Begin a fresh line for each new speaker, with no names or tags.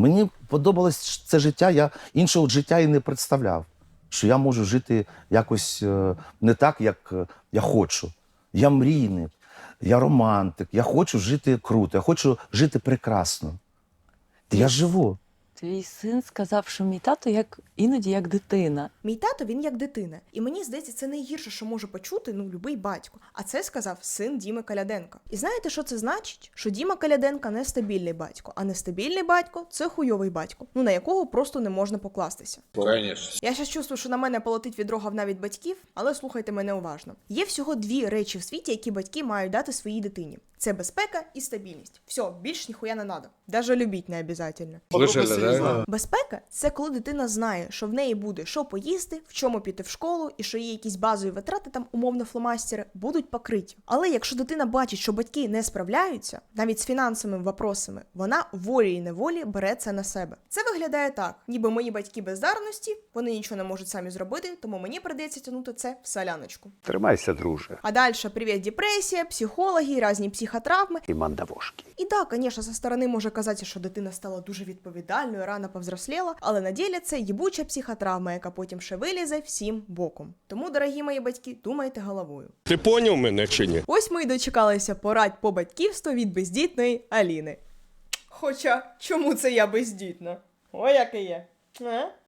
Мені подобалось це життя, я іншого життя і не представляв, що я можу жити якось е, не так, як е, я хочу. Я мрійник, я романтик, я хочу жити круто, я хочу жити прекрасно. Я живу.
Твій син сказав, що мій тато як іноді як дитина.
Мій тато він як дитина, і мені здається, це найгірше, що може почути ну любий батько. А це сказав син Діми Каляденка. І знаєте, що це значить? Що Діма Каляденка не стабільний батько, а нестабільний батько це хуйовий батько, ну на якого просто не можна покластися.
Конечно.
Я щас чувствую, що на мене полетить відро говна від батьків, але слухайте мене уважно. Є всього дві речі в світі, які батьки мають дати своїй дитині: це безпека і стабільність. Все, більш ніхуя не надо. Даже любіть не обязательно.
Слышали, да?
Безпека це коли дитина знає, що в неї буде що поїсти, в чому піти в школу, і що її якісь базові витрати, там умовно фломастери, будуть покриті. Але якщо дитина бачить, що батьки не справляються, навіть з фінансовими вопросами, вона волі і неволі бере це на себе. Це виглядає так, ніби мої батьки бездарності, вони нічого не можуть самі зробити, тому мені придеться тягнути це в соляночку.
Тримайся, друже,
А далі привіт, депресія, психологи, різні психотравми.
і мандавошки.
І так, звісно, со сторони може казатися, що дитина стала дуже відповідальною, рано повзросліла, але на ділі це їбуча психотравма, яка потім ще вилізе всім боком. Тому, дорогі мої батьки, думайте головою.
Ти поняв мене чи ні?
Ось ми й дочекалися порадь по батьківству від бездітної Аліни. Хоча, чому це я бездітна? О, яке є. А?